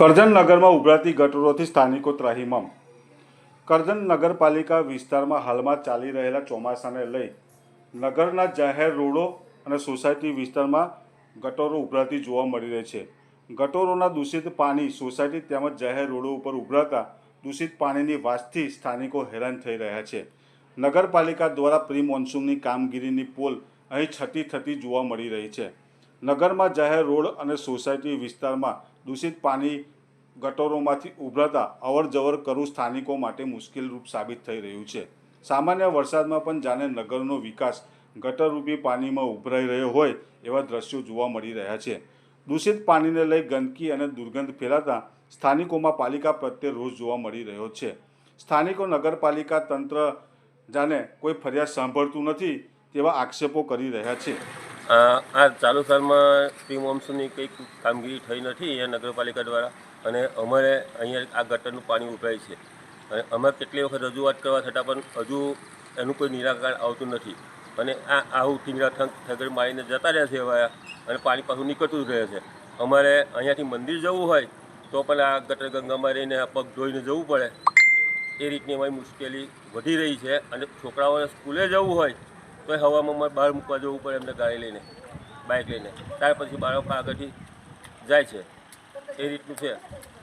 કરજણ નગરમાં ઉભરાતી ગટરોથી સ્થાનિકો ત્રાહિમમ. કરજણ નગરપાલિકા વિસ્તારમાં હાલમાં ચાલી રહેલા ચોમાસાને લઈ નગરના જાહેર રોડો અને સોસાયટી વિસ્તારમાં ગટરો ઉભરાતી જોવા મળી રહી છે. ગટરોના દૂષિત પાણી સોસાયટી તેમજ જાહેર રોડો ઉપર ઉભરાતા દૂષિત પાણીની વાસથી સ્થાનિકો હેરાન થઈ રહ્યા છે. નગરપાલિકા દ્વારા પ્રી મોન્સૂનની કામગીરીની પોલ અહીં છતી થતી જોવા મળી રહી છે. નગરમાં જાહેર રોડ અને સોસાયટી વિસ્તારમાં દૂષિત પાણી ગટરોમાંથી ઉભરાતા અવરજવર કરવું સ્થાનિકો માટે મુશ્કેલરૂપ સાબિત થઈ રહ્યું છે. સામાન્ય વરસાદમાં પણ જાણે નગરનો વિકાસ ગટરરૂપી પાણીમાં ઉભરાઈ રહ્યો હોય એવા દ્રશ્યો જોવા મળી રહ્યા છે. દૂષિત પાણીને લઈ ગંદકી અને દુર્ગંધ ફેલાતા સ્થાનિકોમાં પાલિકા પ્રત્યે રોષ જોવા મળી રહ્યો છે. સ્થાનિકો નગરપાલિકા તંત્ર જાણે કોઈ ફરિયાદ સાંભળતું નથી તેવા આક્ષેપો કરી રહ્યા છે. આ ચાલુ સાલમાં પ્રી મોન્સૂનની કંઈક કામગીરી થઈ નથી અહીંયા નગરપાલિકા દ્વારા અને અમારે અહીંયા આ ગટરનું પાણી ઉભરાય છે. અને અમે કેટલી વખત રજૂઆત કરવા છતાં પણ હજુ એનું કોઈ નિરાકરણ આવતું નથી. અને આ આવું ઠીંગરા ઠંગ ઠગર મારીને જતા રહે છે હવે, અને પાણી પાછું નીકળતું જ રહે છે. અમારે અહીંયાથી મંદિર જવું હોય, તો પણ આ ગટર ગંગામાં રહીને પગ ધોઈને જવું પડે. એ રીતની અમારી મુશ્કેલી વધી રહી છે અને છોકરાઓને સ્કૂલે જવું હોય તો હવામાં મારે બહાર મૂકવા જવું પડે એમને ગાડી લઈને બાઇક લઈને. ત્યાર પછી બાળકો આગળથી જાય છે. એ રીતનું છે.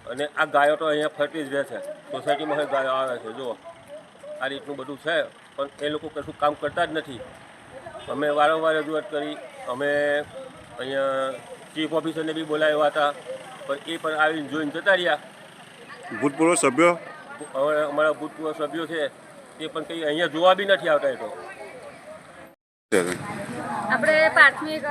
અને આ ગાયો તો અહીંયા ફરતી જ રહે છે. સોસાયટીમાં ગાયો આવે છે. જુઓ. આ રીતનું બધું છે. પણ એ લોકો કશું કામ કરતા જ નથી. અમે વારંવાર રજૂઆત કરી. અમે અહીંયા ચીફ ઓફિસરને બી બોલાવ્યા હતા. પણ એ પણ આવીને જોઈને જતા રહ્યા. ભૂતપૂર્વ સભ્યો? અમારા ભૂતપૂર્વ સભ્યો છે. તે પણ કંઈ અહીંયા જોવા બી નથી આવતા એ તો. આપણે પ્રાથમિક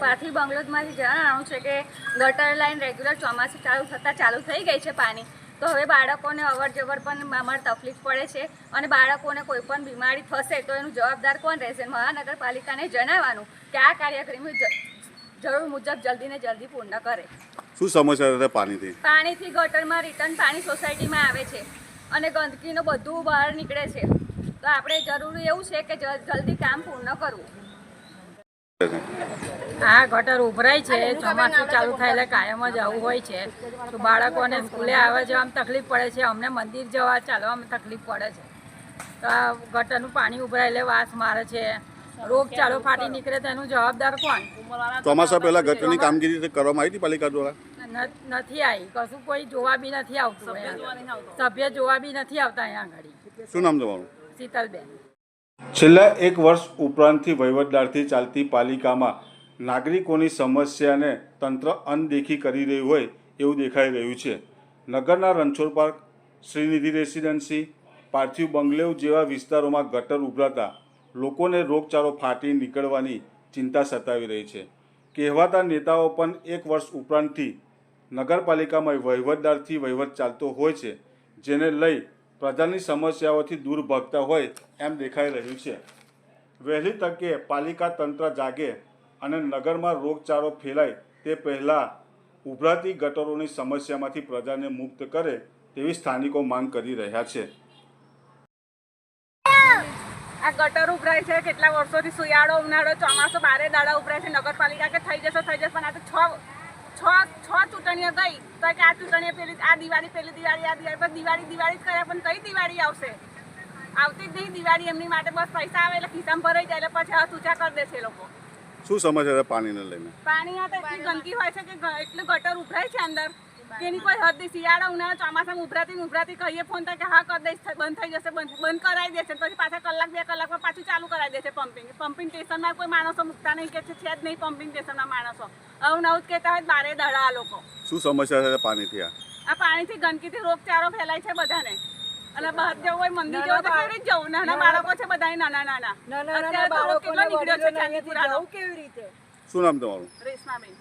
પાર્થિવ બંગલોદમાંથી જણાવવાનું છે કે ગટર લાઈન રેગ્યુલર ચોમાસું ચાલુ થતાં ચાલુ થઈ ગઈ છે પાણી તો હવે બાળકોને અવર જવર પણ અમારે તકલીફ પડે છે અને બાળકોને કોઈ પણ બીમારી થશે તો એનું જવાબદાર કોણ રહેશે? મહાનગરપાલિકાને જણાવવાનું કે આ કાર્યક્રમ જરૂર મુજબ જલ્દી ને જલ્દી પૂર્ણ કરે. શું સમસ્યા હતા પાણીથી? પાણીથી ગટરમાં રિટર્ન પાણી સોસાયટીમાં આવે છે અને ગંદકીનું બધું બહાર નીકળે છે. તો આપણે જરૂરી એવું છે કે જલ્દી કામ પૂર્ણ કરવું. આ ગટર ઉભરાય છે ચોમાસું ચાલુ થાય એટલે કાયમ જ આવું હોય છે. તો બાળકોને સ્કૂલે આવવા જવામાં તકલીફ પડે છે અમને મંદિર જવા ચાલવામાં તકલીફ પડે છે. તો આ ગટરનું પાણી ઉભરાય એટલે વાસ મારે છે. રોગ ચાલુ ફાટી નીકળે તો એનું જવાબદાર કોણ? ચોમાસા પહેલા ગટરની કામગીરી કરવામાં આવી હતી પાલિકા દ્વારા? નથી આવી. કશું કોઈ જોવા બી નથી આવતું સભ્ય જોવા બી નથી આવતા અહીંયા આગળ. શું નામ તમારું? શીતલબેન. છેલ્લા એક વર્ષ ઉપરાંતથી વહીવટદારથી ચાલતી પાલિકામાં નાગરિકોની સમસ્યાને તંત્ર અનદેખી કરી રહ્યું હોય એવું દેખાઈ રહ્યું છે. નગરના રણછોડ પાર્ક શ્રીનિધિ રેસિડેન્સી, પાર્થિવ બંગલેવ જેવા વિસ્તારોમાં ગટર ઉભરાતા લોકોને રોગચાળો ફાટી નીકળવાની ચિંતા સતાવી રહી છે. કહેવાતા નેતાઓ પણ એક વર્ષ ઉપરાંતથી નગરપાલિકામાં વહીવટદારથી વહીવટ ચાલતો હોય છે, જેને લઈ પ્રજાની સમસ્યાઓથી દૂર ભાગતા હોય એમ દેખાઈ રહ્યું છે. વહેલી તકે પાલિકા તંત્ર જાગે અને નગરમાં રોગચાળો ફેલાય તે પહેલાં ઉભરાતી ગટરોની સમસ્યામાંથી પ્રજાને મુક્ત કરે તેવી સ્થાનિકો માંગ કરી રહ્યા છે. આ ગટર ઉભરાય છે, કેટલા વર્ષોથી શિયાળો ઉનાળો ચોમાસું બારે દાડા ઉભરાય છે, નગરપાલિકા કે થઈ જશે થઈ જશે, પણ આ તો છ છ છ ચૂંટણીઓ ગઈ તો કે આ ચૂંટણીઓ પેલી આ દિવાળી પેલી દિવાળી આ દિવાળી બસ દિવાળી દિવાળી જ કર્યા પણ કઈ દિવાળી આવશે? આવતી જ નહીં દિવાળી એમની માટે બસ પૈસા આવે એટલે ખિસ્સામાં ભરાઈ જાય એટલે પછી હાથ ઊંચા કરી દે છે લોકો. શું સમજ પાણીને લઈને? પાણી આ તો એટલી ગંદકી હોય છે કે એટલું ગટર ઉભરાય છે અંદર. એની કોઈ હદ નહીં. શિયાળા ઉનાળા ચોમાસામાં ઉભરાતી ને ઉભરાતી કહીએ ફોન થાય કે હા કરી દઈશ બંધ થઈ જશે બંધ બંધ કરાવી દેશે. પછી પાછા કલાક બે કલાકમાં પાછું ચાલુ કરાવી દેશે પમ્પિંગ પમ્પિંગ સ્ટેશનમાં કોઈ માણસો મૂકતા નહીં કે છે છે જ નહીં પમ્પિંગ સ્ટેશનના માણસો. આવું નવું જ કહેતા હોય બારે દડા આ લોકો. શું સમસ્યા છે પાણીથી આ? આ પાણીથી ગંદકીથી રોગચાળો ફેલાય છે બધાને. અને બહાર જવું હોય મંદિર જવું તો કેવી રીતે જવું નાના બાળકો છે બધા નાના નાના. અત્યારે રોગ કેટલો નીકળ્યો છે ચાંદીપુરાનો શું નામ તમારું? રેશમાબેન.